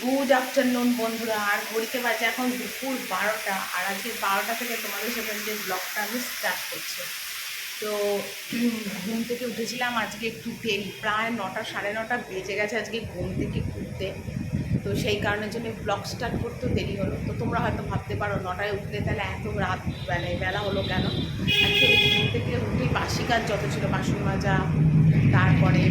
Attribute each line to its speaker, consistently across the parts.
Speaker 1: Good afternoon বন্ধুরা। আর ঘড়িতে বাজে এখন দুপুর বারোটা, আর আজকে বারোটা থেকে তোমাদের সাথে যে ব্লগটা আমি স্টার্ট করছি। তো ঘুম থেকে উঠেছিলাম আজকে একটু দেরি, প্রায় নটা, সাড়ে নটা বেজে গেছে আজকে ঘুম থেকে উঠতে। তো সেই কারণের জন্য ব্লগ স্টার্ট করতেও দেরি হলো। তো তোমরা হয়তো ভাবতে পারো, নটায় উঠলে তাহলে এত রাত মানে বেলা হলো কেন? ঘুম থেকে উঠেই বাসি কাজ যত ছিল বাসন মাজা, তারপরে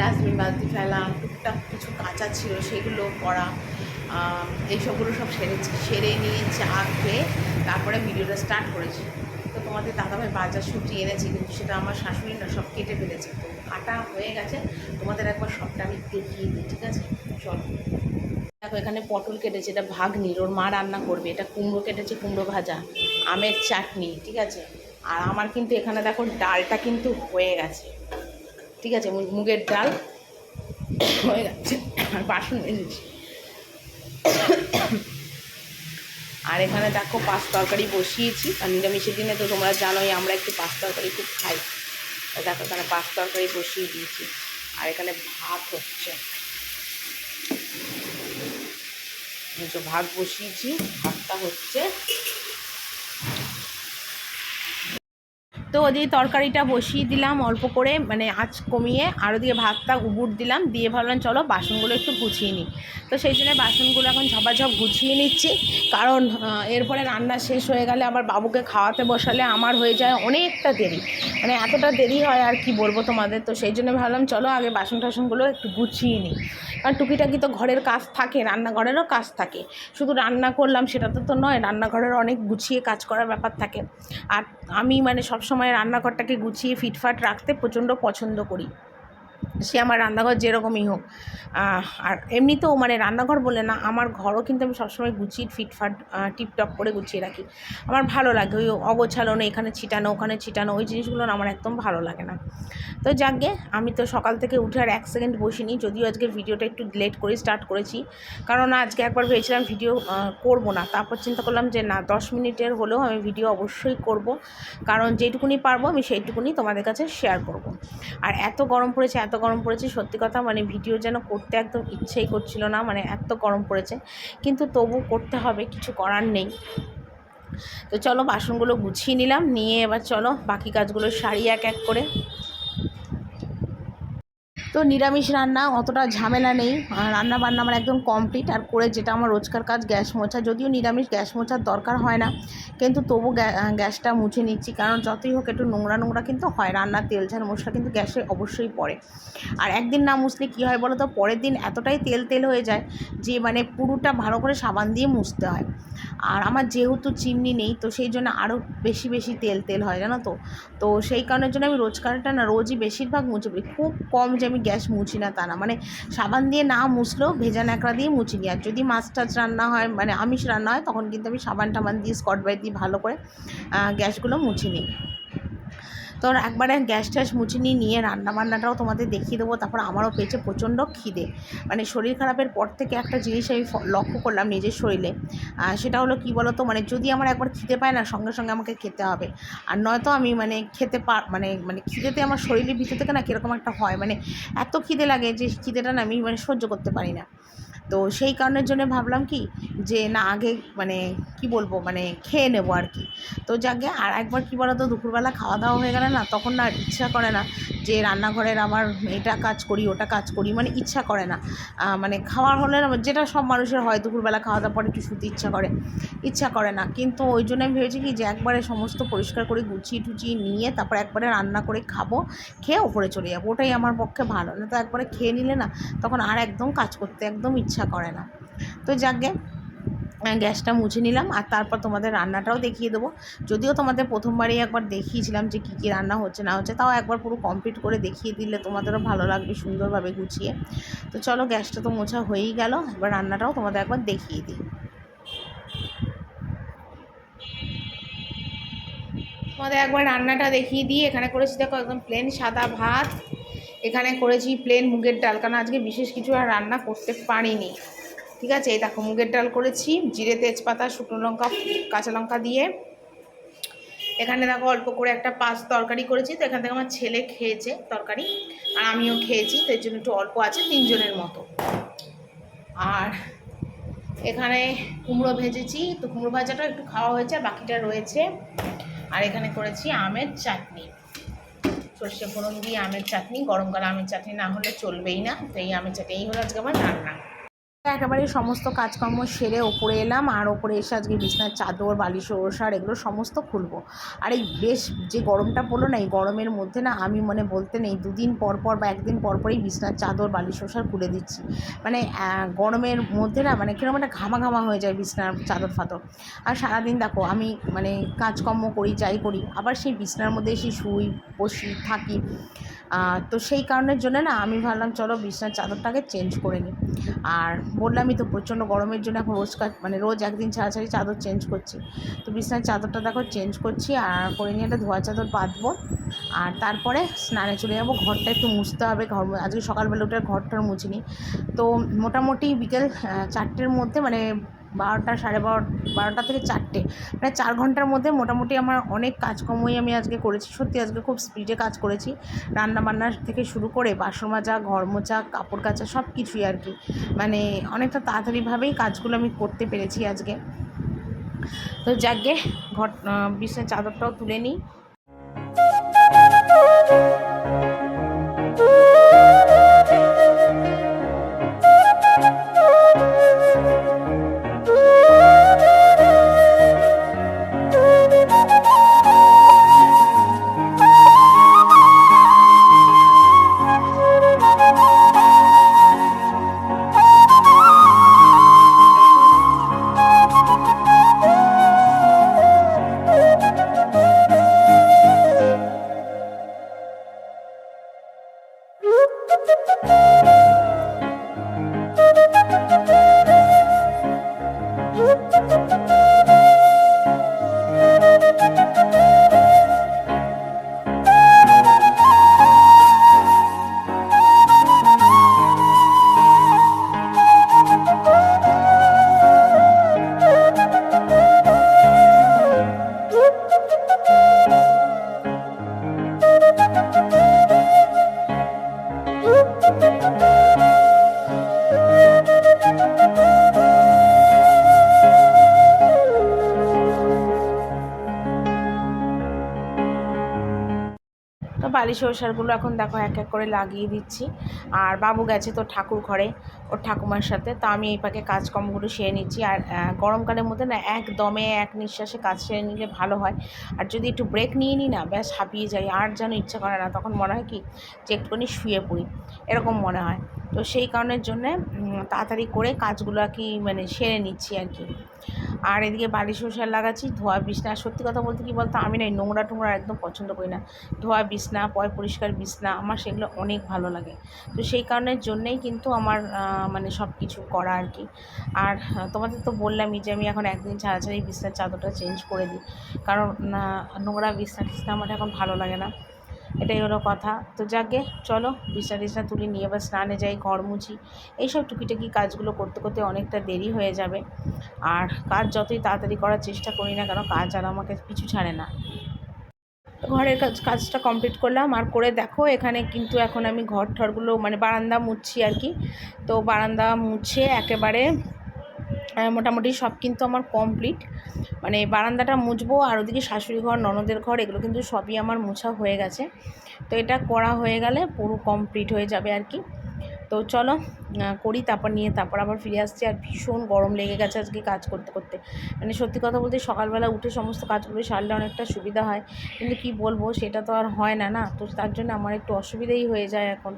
Speaker 1: ডাস্টবিন বালতি ফেলা টুকটাক কিছু কাঁচা ছিল সেগুলো করা আহ, এইসবগুলো সব সেরেছি সেরে নিয়ে চা খেয়ে তারপরে ভিডিওটা স্টার্ট করেছি। তো তোমাদের দাদাভাই বাজার সবজি এনেছি কিন্তু সেটা আমার শাশুড়ি না সব কেটে ফেলেছে। তো কাটা হয়ে গেছে তোমাদের একবার সবটা আমি দেখিয়ে দিই ঠিক আছে? চল। দেখো এখানে পটল কেটেছে এটা ভাগ্নির ওর মা রান্না করবে। এটা কুমড়ো কেটেছে কুমড়ো ভাজা আমের চাটনি ঠিক আছে? আর আমার কিন্তু এখানে দেখো ডালটা কিন্তু হয়ে গেছে। ঠিক আছে মুগের ডাল। হয়ে যাচ্ছে আর বাসন মেজেছি। আর এখানে দেখো পাঁচ তরকারি বসিয়েছি। আর নিরামিষের দিনে তো তোমরা জানোই, আমরা একটু পাঁচ তরকারি খুব খাই। দেখো, এখানে পাঁচ তরকারি বসিয়ে দিয়েছি। আর এখানে ভাত হচ্ছে। ভাত বসিয়েছি, ভাতটা হচ্ছে তো ওদিকে তরকারিটা বসিয়ে দিলাম অল্প করে মানে আঁচ কমিয়ে, আর ওদিকে ভাতটা উবুর দিলাম, দিয়ে ভাবলাম চলো বাসনগুলো একটু গুছিয়ে নিই। তো সেই জন্য বাসনগুলো এখন ঝপাঝপ গুছিয়ে নিচ্ছি, কারণ এরপরে রান্না শেষ হয়ে গেলে আবার বাবুকে খাওয়াতে বসালে আমার হয়ে যায় অনেকটা দেরি। মানে এতটা দেরি হয় আর কি বলব তোমাদের, তো সেই জন্য ভাবলাম চলো আগে বাসন টাসনগুলো একটু গুছিয়ে নিই। কারণ টুকিটাকি তো ঘরের কাজ থাকে, রান্নাঘরেরও কাজ থাকে। শুধু রান্না করলাম সেটা তো তো নয়, রান্নাঘরের অনেক গুছিয়ে কাজ করার ব্যাপার থাকে। আর আমি মানে সবসময় রান্নাঘরটাকে গুছিয়ে ফিটফাট রাখতে প্রচণ্ড পছন্দ করি। সে আমার রান্নাঘর যেরকমই হোক। আর এমনিতেও মানে রান্নাঘর বলে না, আমার ঘরও কিন্তু আমি সবসময় গুছিয়ে ফিটফাট টিপটপ করে গুছিয়ে রাখি। আমার ভালো লাগে ওই অগোছালো না এখানে ছিটানো, ওখানে ছিটানো, ওই জিনিসগুলো আমার একদম ভালো লাগে না। তো যাকগে, আমি তো সকাল থেকে উঠে আর এক সেকেন্ড বসিনি, যদিও আজকে ভিডিওটা একটু লেট করে স্টার্ট করেছি। কারণ আজকে একবার ভেবেছিলাম ভিডিও করব না, তারপর চিন্তা করলাম যে না, দশ মিনিটের হলেও আমি ভিডিও অবশ্যই করব। কারণ যেটুকুনি পারব, আমি সেইটুকুনি তোমাদের কাছে শেয়ার করব। আর এত গরম পড়েছে, এত গরম পড়েছে। সত্যি কথা মানে ভিডিও যেন করতে একদম ইচ্ছেই করছিল না মানে এত গরম পড়েছে। কিন্তু তবু করতে হবে, কিছু করার নেই। তো চলো বাসনগুলো গুছিয়ে নিলাম, নিয়ে এবার চলো বাকি কাজগুলো সারি এক এক করে। তো নিরামিষ রান্না, অতটা ঝামেলা নেই। রান্না বান্না আমার একদম কমপ্লিট আর করে যেটা আমার রোজকার কাজ, গ্যাস মোছা। যদিও নিরামিষ গ্যাস মোছার দরকার হয় না, কিন্তু তবু গ্যা- গ্যাসটা মুছে নিচ্ছি। কারণ যতই হোক একটু নোংরা নোংরা কিন্তু হয়। রান্নার তেল ঝাল মশলা কিন্তু গ্যাসে অবশ্যই পড়ে। আর একদিন না মুছলে কী হয় বলো তো পরের দিন এতটাই তেল তেল হয়ে যায় যে মানে পুরোটা ভালো করে সাবান দিয়ে মুছতে হয়। আর আমার যেহেতু চিমনি নেই, তো সেই জন্য আরও বেশি বেশি তেল তেল হয়, জানো তো? তো সেই কারণের জন্য আমি রোজকারটা না, রোজই বেশিরভাগ মুছে খুব কম যে আমি গ্যাস মুছি না তা না। মানে সাবান দিয়ে না মুছলেও ভেজা ন্যাকড়া দিয়ে মুছি নিই আর যদি মাছ টাছ রান্না হয় মানে আমিষ রান্না হয়, তখন কিন্তু আমি সাবান টাবান দিয়ে স্কট ব্রাইট দিয়ে ভালো করে গ্যাসগুলো মুছি নিই। তো একবারে গ্যাস ট্যাস মুছে নিয়ে নিয়ে রান্না বান্নাটাও তোমাদের দেখিয়ে দেবো, তারপর আমারও পেটে প্রচণ্ড খিদে। মানে শরীর খারাপের পর থেকে একটা জিনিস আমি লক্ষ্য করলাম নিজের শরীরে। সেটা হলো কি বলতো মানে যদি আমার একবার খিদে পায় না, সঙ্গে সঙ্গে আমাকে খেতে হবে। আর নয়তো আমি মানে খেতে পার মানে মানে খিদেতে আমার শরীরের ভিতর থেকে না কীরকম একটা হয় মানে এত খিদে লাগে যে খিদেটা না আমি মানে সহ্য করতে পারি না। তো সেই কারণের জন্য ভাবলাম কি যে না, আগে মানে কি বলব মানে খেয়ে নেব আর কি। তো যাকে আর একবার কী বলতো, দুপুরবেলা খাওয়া দাওয়া হয়ে গেলে না, তখন না ইচ্ছা করে না যে রান্নাঘরের আমার এটা কাজ করি, ওটা কাজ করি মানে ইচ্ছা করে না। মানে খাওয়ার হলে না, যেটা সব মানুষের হয়, দুপুরবেলা খাওয়া দাওয়ার পরে একটু শুতে ইচ্ছা করে ইচ্ছা করে না। কিন্তু ওই জন্য আমি ভেবেছি কি যে একবারে সমস্ত পরিষ্কার করে গুছিয়ে টুচিয়ে নিয়ে তারপর একবারে রান্না করে খাব, খেয়ে ওপরে চলে যাব, ওটাই আমার পক্ষে ভালো। না তো একবারে খেয়ে নিলে না, তখন আর একদম কাজ করতে একদম ইচ্ছা করে না। তো যাকে গ্যাসটা মুছে নিলাম আর তারপর তোমাদের রান্নাটাও দেখিয়ে দেবো। যদিও তোমাদের প্রথমবারই একবার দেখিয়েছিলাম যে কী কী রান্না হচ্ছে না হচ্ছে, তাও একবার পুরো কমপ্লিট করে দেখিয়ে দিলে তোমাদেরও ভালো লাগবে সুন্দরভাবে গুছিয়ে। তো চলো, গ্যাসটা তো মোছা হয়েই গেল, এবার রান্নাটাও তোমাদের একবার দেখিয়ে দিই। তোমাদের একবার রান্নাটা দেখিয়ে দিই, এখানে করেছি দেখো একদম প্লেন সাদা ভাত এখানে করেছি প্লেন মুগের ডাল, কারণ আজকে বিশেষ কিছু আর রান্না করতে পারিনি। ঠিক আছে? এই দেখো, মুগের ডাল করেছি, জিরে তেজপাতা, শুকনো লঙ্কা, কাঁচা লঙ্কা দিয়ে। এখানে দেখো, অল্প করে একটা পাঁচ তরকারি করেছি, তো এখান থেকে আমার ছেলে খেয়েছে তরকারি, আর আমিও খেয়েছি, তো এর জন্য একটু অল্প আছে, তিনজনের মতো। আর এখানে কুমড়ো ভেজেছি, তো কুমড়ো ভাজাটাও একটু খাওয়া হয়েছে বাকিটা রয়েছে। আর এখানে করেছি আমের চাটনি। সর্ষে ফোড়ন দিয়ে আমের চাটনি গরমকালে আমের চাটনি না হলে চলবেই না। তো এই আমের চাটনি, এই হলো আজকে আমার রান্না। একেবারে সমস্ত কাজকর্ম সেরে ওপরে এলাম, আর ওপরে এসে আজকে বিছনার চাদর, বালিশ ওষার এগুলো সমস্ত খুলবো। আর এই বেশ যে গরমটা পড়ল না, এই গরমের মধ্যে না আমি মানে বলতে নেই, দুদিন পর পর বা একদিন পর পরই বিছনার চাদর, বালিশ ওষার খুলে দিচ্ছি। মানে গরমের মধ্যে না মানে কীরকম একটা ঘামা ঘামা হয়ে যায় বিছনার চাদর, ফাদর। আর সারাদিন দেখো, আমি মানে কাজকর্ম করি, যাই করি, আবার সেই বিছনার মধ্যে এসে শুই, বসি, থাকি। তো সেই কারণের জন্য না আমি ভাবলাম, চলো বিছনার চাদরটাকে চেঞ্জ করে নিই। আর বললামই তো প্রচণ্ড গরমের জন্য এখন রোজ মানে রোজ একদিন ছাড়া ছাড়ি চাদর চেঞ্জ করছি। তো বিছনার চাদরটা দেখো চেঞ্জ করছি আর করে নিয়ে একটা ধোয়া চাদর বাঁধবো। আর তারপরে স্নানে চলে যাব। ঘরটা একটু মুছতে হবে। ঘর আজকে সকালবেলা উঠে ঘরটার মুছিনি। তো মোটামুটি বিকেল চারটের মধ্যে মানে বারোটা সাড়ে বারো, বারোটা থেকে চারটে। মানে চার ঘণ্টার মধ্যে মোটামুটি আমার অনেক কাজকর্মই আমি আজকে করেছি। সত্যি আজকে খুব স্পিডে কাজ করেছি। রান্না বান্না থেকে শুরু করে বাসন মাজা, ঘর মোচা কাপড় কাচা সব কিছুই আর কি। মানে অনেকটা তাড়াতাড়িভাবেই কাজগুলো আমি করতে পেরেছি আজকে। তো যাকে ঘর বিছানার চাদরটাও তুলে নিই। তো বালিশ ওষারগুলো এখন দেখো এক এক করে লাগিয়ে দিচ্ছি। আর বাবু গেছে তো ঠাকুর ঘরে, ওর ঠাকুমার সাথে। তো আমি এই পাকে কাজকর্মগুলো সেরে নিচ্ছি। আর গরমকালের মধ্যে না, একদমে এক নিঃশ্বাসে কাজ সেরে নিলে ভালো হয়। আর যদি একটু ব্রেক নিয়ে নিই না, ব্যাস হাঁপিয়ে যাই। আর যেন ইচ্ছা করে না, তখন মনে হয় কি, যে একটুখানি শুয়ে পড়ি। এরকম মনে হয়। তো সেই কারণের জন্যে তাড়াতাড়ি করে কাজগুলো আর কি মানে সেরে নিচ্ছি আর কি। আর এদিকে বালিশ ওষার লাগাচ্ছি, ধোয়া বিছনা। সত্যি কথা বলতে কি বলতো, আমি না এই নোংরা টোংরা একদম পছন্দ করি না। ধোয়া বিছনা, পয় পরিষ্কার বিছনা, আমার সেগুলো অনেক ভালো লাগে। তো সেই কারণের জন্যেই কিন্তু আমার মানে সব কিছু করা আর কি। আর তোমাদের তো বললামই যে আমি এখন একদিন ছাড়া ছাড়াই বিছনার চাদরটা চেঞ্জ করে দিই। কারণ নোংরা বিছনা টিছনা আমার এখন ভালো লাগে না। এটাই হলো কথা। তো যাকে, চলো বিছনা টিছনা তুলি, নিয়ে এবার স্নানে যাই, ঘর মুছি। এইসব টুকিটাকি কাজগুলো করতে করতে অনেকটা দেরি হয়ে যাবে। আর কাজ যতই তাড়াতাড়ি করার চেষ্টা করি না কেন, কাজ আর আমাকে পিছু ছাড়ে না। ঘরের কাজ, কাজটা কমপ্লিট করলাম। আর করে দেখো, এখানে কিন্তু এখন আমি ঘর ঠরগুলো মানে বারান্দা মুছছি আর কি। তো বারান্দা মুছে একেবারে মোটামুটি সব কিন্তু আমার কমপ্লিট মানে বারান্দাটা মুছবো আর ওদিকে শাশুড়ি ঘর, ননদের ঘর, এগুলো কিন্তু সবই আমার মোছা হয়ে গেছে। তো এটা করা হয়ে গেলে পুরো কমপ্লিট হয়ে যাবে আর কি। তো চলো করি, তারপর নিয়ে তারপর আবার ফিরে আসছি। আর ভীষণ গরম লেগে গেছে আজকে কাজ করতে করতে। মানে সত্যি কথা বলতে সকালবেলা উঠে সমস্ত কাজগুলো সারলে অনেকটা সুবিধা হয়। কিন্তু কি বলব, সেটা তো আর হয় না না। তো তার জন্য আমার একটু অসুবিধাই হয়ে যায় এখন।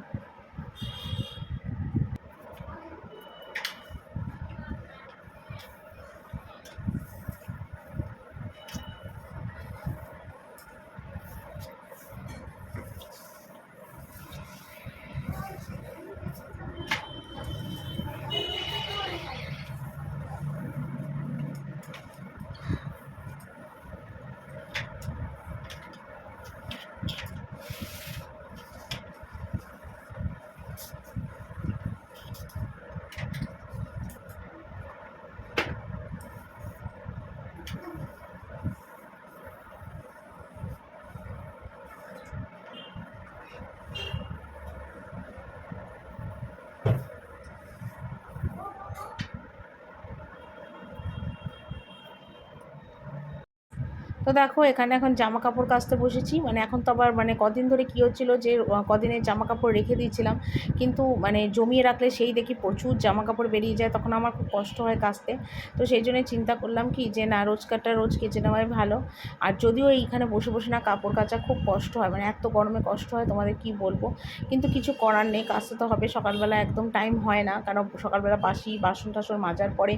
Speaker 1: তো দেখো, এখানে এখন জামা কাপড় কাচতে বসেছি। মানে এখন তো আবার মানে কদিন ধরে কী হচ্ছিল যে কদিনের জামা কাপড় রেখে দিয়েছিলাম। কিন্তু মানে জমিয়ে রাখলে সেই দেখি প্রচুর জামা কাপড় বেরিয়ে যায়। তখন আমার খুব কষ্ট হয় কাচতে। তো সেই জন্য চিন্তা করলাম কি যে, না, রোজকারটা রোজ কেচে নেওয়াই ভালো। আর যদিও এইখানে বসে বসে না কাপড় কাচা খুব কষ্ট হয় মানে এত গরমে কষ্ট হয়, তোমাদের কি বলব? কিন্তু কিছু করার নেই, কাচতে তো হবে। সকালবেলা একদম টাইম হয় না। কারণ সকালবেলা বাসি বাসন টাসন মাজার পরে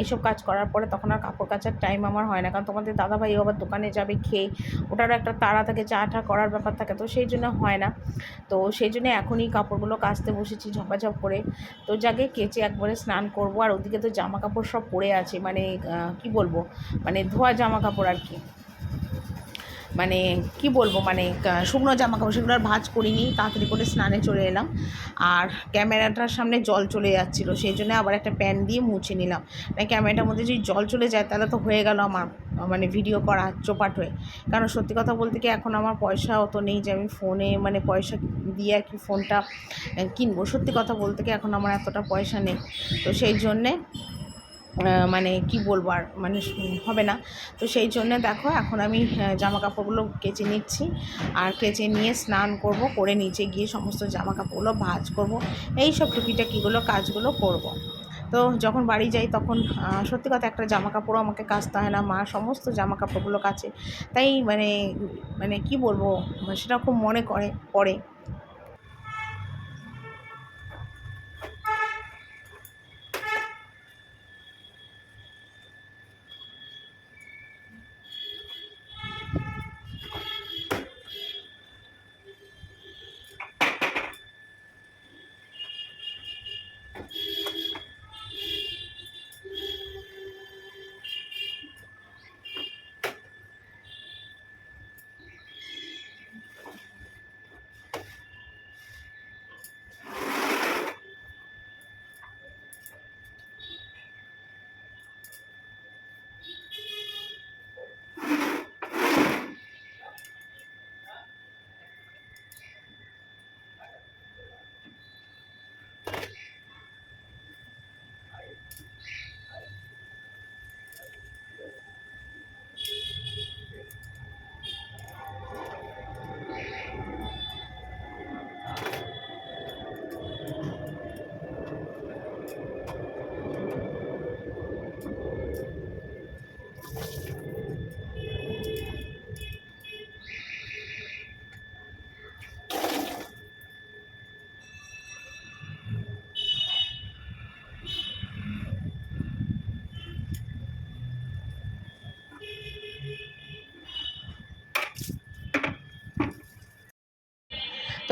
Speaker 1: এইসব কাজ করার পরে তখন আর কাপড় কাচার টাইম আমার হয় না। কারণ তোমাদের দাদাভাই আবার দোকানে যাবে খেয়ে। ওটারও একটা তাড়া থাকে চা টা করার ব্যাপার থাকে, তো সেই জন্য হয় না। তো সেই জন্য এখনই কাপড়গুলো কাচতে বসেছি ঝপাঝপ করে। তো যাকে কেচে একবারে স্নান করব, আর ওদিকে তো জামা কাপড় সব পরে আছে মানে কি বলব? মানে ধোয়া জামা কাপড় আর কি। মানে কি বলব মানে শুকনো জামা কাপড় সেগুলো আর ভাঁজ করিনি, তাড়াতাড়ি করে স্নানে চলে এলাম। আর ক্যামেরাটার সামনে জল চলে যাচ্ছিল, সেই জন্য আবার একটা প্যান দিয়ে মুছে নিলাম। মানে ক্যামেরাটার মধ্যে যদি জল চলে যায়, তাহলে তো হয়ে গেল আমার মানে ভিডিও করা চোপাট হয়ে। কারণ সত্যি কথা বলতে কি, এখন আমার পয়সা অত নেই যে আমি ফোনে মানে পয়সা দিয়ে আর কি ফোনটা কিনবো। সত্যি কথা বলতে কি, এখন আমার এতটা পয়সা নেই। তো সেই জন্যে মানে কি বলব আর মানে হবে না। তো সেই জন্য দেখো এখন আমি জামা কাপড়গুলো কেচে নিচ্ছি। আর কেচে নিয়ে স্নান করব, করে নিচে গিয়ে সমস্ত জামা কাপড়গুলো ভাজ করব এই সব টুকিটাকিগুলো কাজগুলো করব। তো যখন বাড়ি যাই তখন সত্যি কথা একটা জামা কাপড়ও আমাকে কাচতে হয় না। মা সমস্ত জামা কাপড়গুলো কাছে তাই মানে মানে কি বলব, সেটা খুব মনে করে, পড়ে।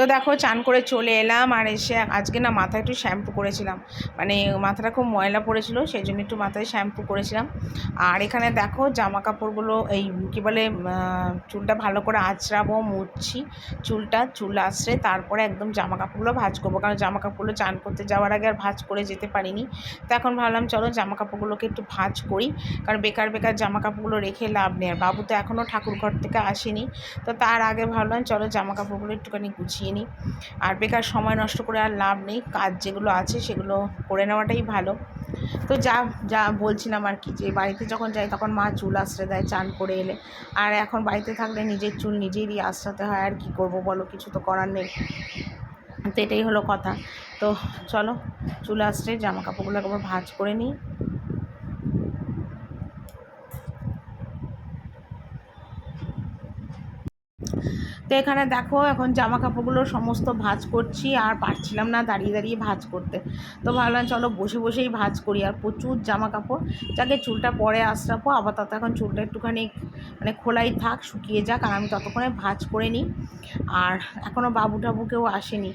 Speaker 1: তো দেখো, চান করে চলে এলাম আর এসে আজকে না মাথায় একটু শ্যাম্পু করেছিলাম। মানে মাথাটা খুব ময়লা পড়েছিল, সেই জন্য একটু মাথায় শ্যাম্পু করেছিলাম। আর এখানে দেখো জামা কাপড়গুলো এই কী বলে চুলটা ভালো করে আঁচড়াবো মুছছি চুলটা, চুল আঁচড়ে তারপরে একদম জামা কাপড়গুলো ভাঁজ করব। কারণ জামা কাপড়গুলো চান করতে যাওয়ার আগে আর ভাজ করে যেতে পারিনি। তো এখন ভাবলাম, চলো জামা কাপড়গুলোকে একটু ভাজ করি। কারণ বেকার বেকার জামা কাপড়গুলো রেখে লাভ নেই। আর বাবু তো এখনও ঠাকুর ঘর থেকে আসেনি। তো তার আগে ভাবলাম, চলো জামা কাপড়গুলো একটুখানি গুছিয়ে নিই আর বেকার সময় নষ্ট করে আর লাভ নেই। কাজ যেগুলো আছে সেগুলো করে নেওয়াটাই ভালো। তো যা যা বলছিলাম আর কি যে বাড়িতে যখন যাই তখন মা চুল আশ্রয় দেয়, চান করে এলে। আর এখন বাড়িতে থাকলে নিজের চুল নিজেরই আশ্রাতে হয়। আর কি করব বলো, কিছু তো করার নেই। তো এটাই হলো কথা। তো চলো, চুল আশ্রয় জামা কাপড়গুলো একবার ভাঁজ করে নিই। তো এখানে দেখো, এখন জামা কাপড়গুলো সমস্ত ভাজ করছি আর পারছিলাম না দাঁড়িয়ে দাঁড়িয়ে ভাজ করতে। তো ভাবলাম চলো বসে বসেই ভাজ করি আর প্রচুর জামা কাপড় যাকে চুলটা পরে আশরাবো আবার তাতে এখন চুলটা একটুখানি মানে খোলাই থাক, শুকিয়ে যাক, আর আমি ততক্ষণে ভাজ করে নিই। আর এখনও বাবু টাবু কেউ আসেনি।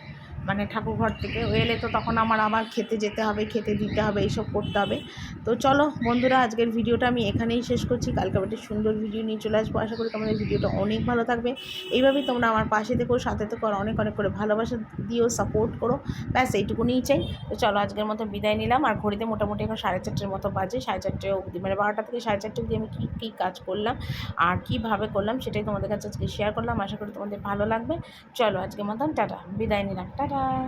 Speaker 1: মানে ঠাকুর ঘর থেকে। ও এলে তো তখন আমার আবার খেতে যেতে হবে, খেতে দিতে হবে, এইসব করতে হবে। তো চলো বন্ধুরা, আজকের ভিডিওটা আমি এখানেই শেষ করছি। কালকে একটা সুন্দর ভিডিও নিয়ে চলে আসব। আশা করি তোমাদের ভিডিওটা অনেক ভালো থাকবে। এইভাবেই তোমরা আমার পাশে থেকো, সাথে থেকো, আর অনেক অনেক করে ভালোবাসা দিও সাপোর্ট করো। ব্যাস, এইটুকুনিই চাই। তো চলো আজকের মতো বিদায় নিলাম। আর ঘড়িতে মোটামুটি এখন সাড়ে চারটের মতো বাজে। সাড়ে চারটে অবধি মানে বারোটা থেকে সাড়ে চারটে অবধি আমি কী কী কাজ করলাম, আর কীভাবে করলাম, সেটাই তোমাদের কাছে আজকে শেয়ার করলাম। আশা করি তোমাদের ভালো লাগবে। চলো আজকের মতন, টাটা। বিদায় নিলাম। টাটা